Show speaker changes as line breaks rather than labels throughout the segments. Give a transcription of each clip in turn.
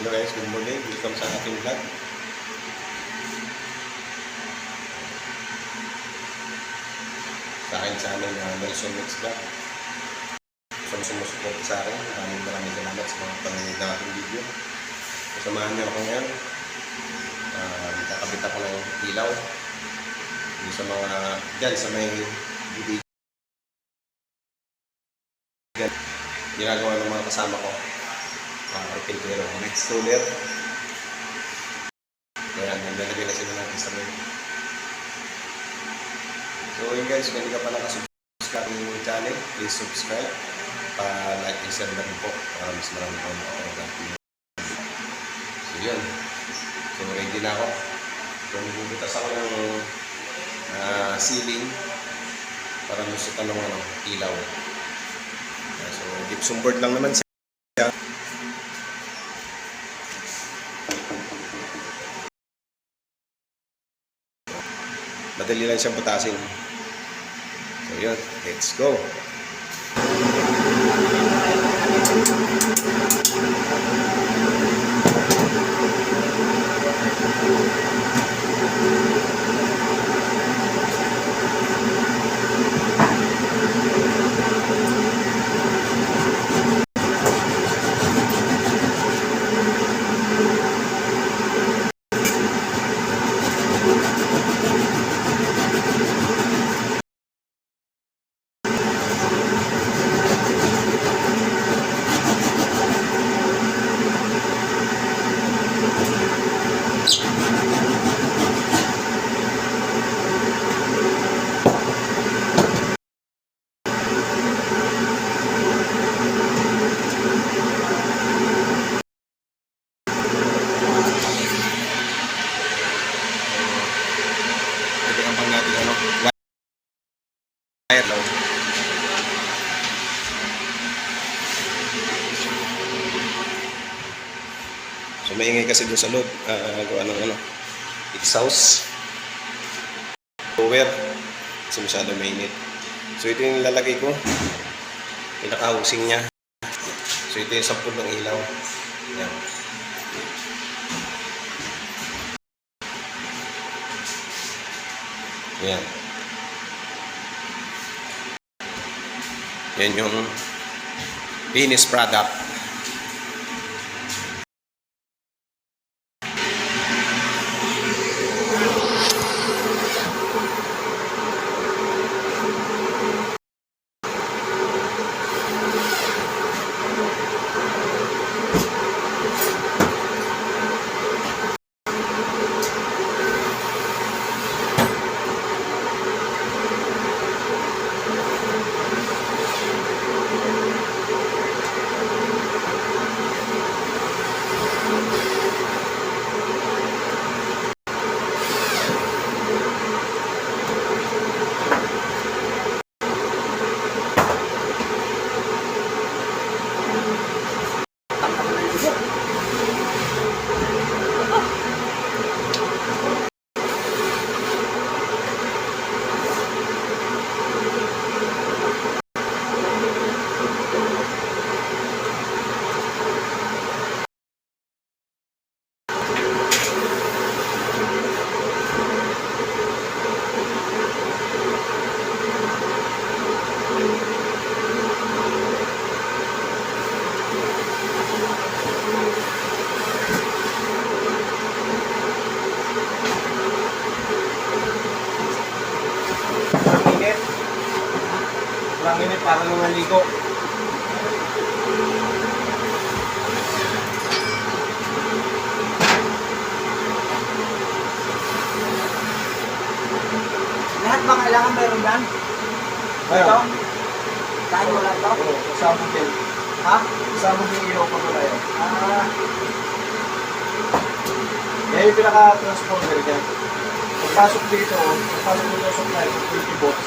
Hello guys, good morning. Welcome sa ating vlog. Sa akin sa amin, uh, Nelson Mix Vlog. Kung sumusupport sa akin, maraming maraming salamat sa mga panonood ng ating video. Kasamahan niyo ako ngayon. Uh, kakabit ako ng ilaw. Yung sa mga, dyan sa may bibig. Ginagawa ng mga kasama ko carpentero, next stoner. Kaya naglalagay na sila ng isa So yun guys, kung hindi ka pa nakasubscribe yung channel, please subscribe. Pa-like and share na rin po para mas marami pa makapanood natin. So yun. So ready na ako. So magbubutas ako ng uh, ceiling para lusutan ng ano, ilaw. Uh, so gypsum board lang naman siya. Madali lang siyang butasin. So yun, let's go. Pwede kang pang natin ano, low. So maingay kasi doon sa loob, uh, gawa ng ano, exhaust, power, kasi masyado mainit. So ito yung lalagay ko, pinaka-housing niya. So ito yung sampul ng ilaw. Yan. Yan. Yan yung finished product.
Para naligo.
Lahat ba kailangan meron yan? Ito? Kahit wala ito?
Oo, kasama din.
Ha?
Kasama din ilaw pa wala yun.
Ah,
Yan yung pinaka-transformer niya. Pagpasok dito, pagpasok dito sa supply, 20 volts.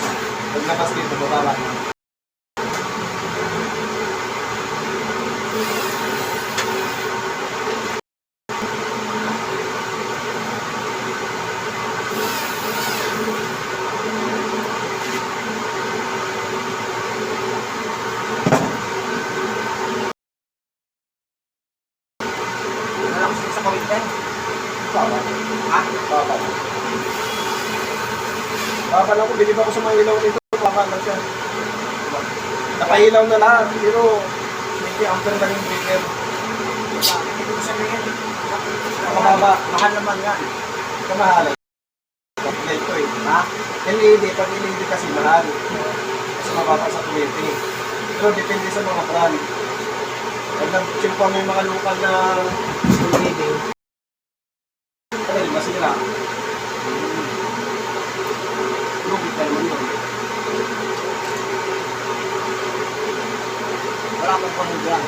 Paglabas dito, bababa na.
Nakawit din.
Baba.
Ha?
Baba. Baba lang ko, bilib ako sa mga ilaw nito. Baba lang siya. Nakailaw na lahat, pero 20 ampere lang yung breaker.
Hindi ko sabihin.
Mababa.
Mahal naman yan.
Kamahalan. Light ko eh.
Ha?
LED, pag LED kasi mahal. Kasi mababa sa 20. Pero depende sa mga brand. Pag nag-chill pa may mga local na LED, ay, masira. Lubit na naman.
Wala akong pamudyan.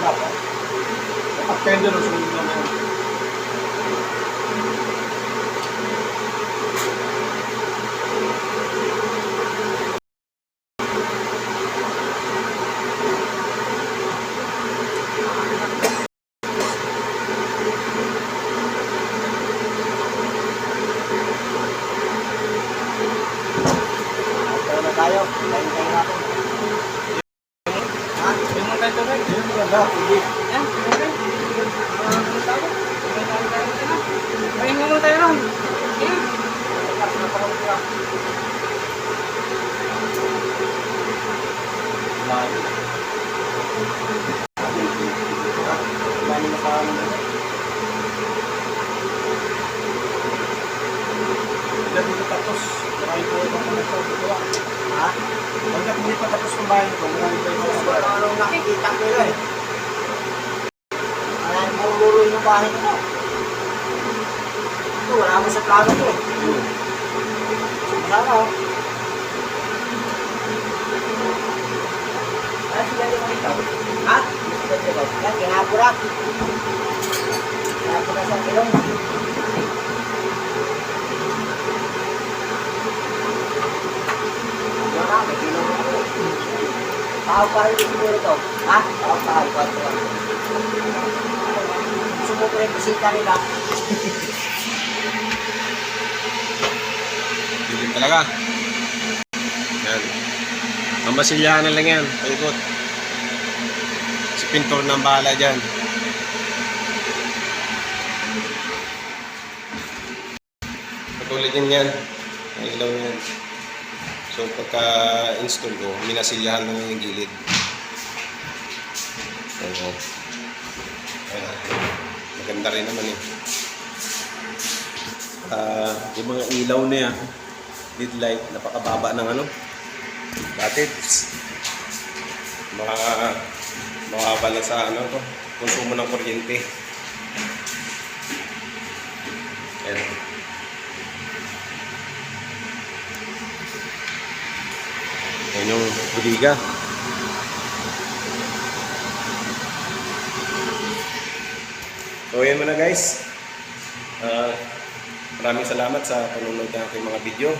Wala pa. Kapag sunod lang
tayo. Kain tayo natin. Ha?
Yun ang tayo tayo. Yun ang ganda. Hindi.
Yan. Okay. Pahinga mo tayo
na sa ano. Hanggang dito tapos. Marami po ibang kumento. Dito
Ha?
Hanggang hindi pa tapos kumain ko. Marami pa ibang
Wala
kumento.
anong nakikita ko yun eh. Wala yung maululoy ng bahay ko. Ito, wala mo sa plano ko. Wala ka oh. Ay, sila yung makita. Ha? Yan, kinapurak. Kinapurak sa ilong. Wala, may ilong ako. Tao pa rin siguro to. Ha? Tao pa rin. Pa rin. Gusto mo ko yung bisita nila.
Dilim talaga. Yan. Ang basilyahan na lang yan. Palikot. Si pintor ng bahala dyan. Katulad din yan. Ang ilaw yan. So pagka-install ko, minasilyahan lang yung gilid. Oo. Ayan. Maganda rin naman eh. Ah, yung mga ilaw na yan, lead light, napakababa ng ano, batteries. Mga makabala sa ano to, konsumo ng kuryente. Yan yung budiga. So yan muna guys. Ah, maraming salamat sa panonood ng aking mga video.